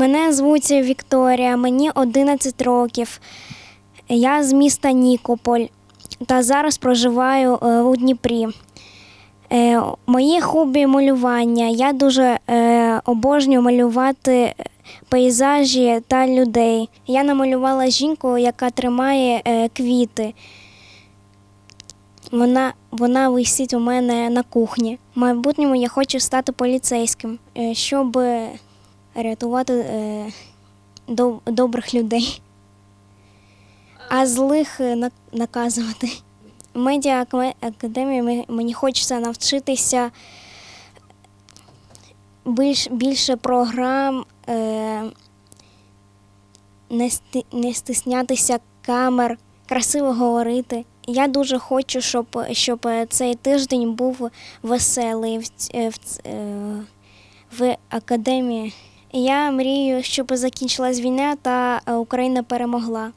Мене звуть Вікторія, мені 11 років. Я з міста Нікополь та зараз проживаю е, у Дніпрі. Е, Моє хобі малювання. Я дуже е, обожнюю малювати пейзажі та людей. Я намалювала жінку, яка тримає квіти. Вона, вона висить у мене на кухні. В майбутньому я хочу стати поліцейським, щоб рятувати е, доб- добрих людей, а злих е, на- наказувати. В медіа академії мені хочеться навчитися більш, більше програм, е, не, сти- не стиснятися камер, красиво говорити. Я дуже хочу, щоб, щоб цей тиждень був веселий в, е, в, е, в академії. Я мрію, щоб закінчилась війна та е, Україна перемогла.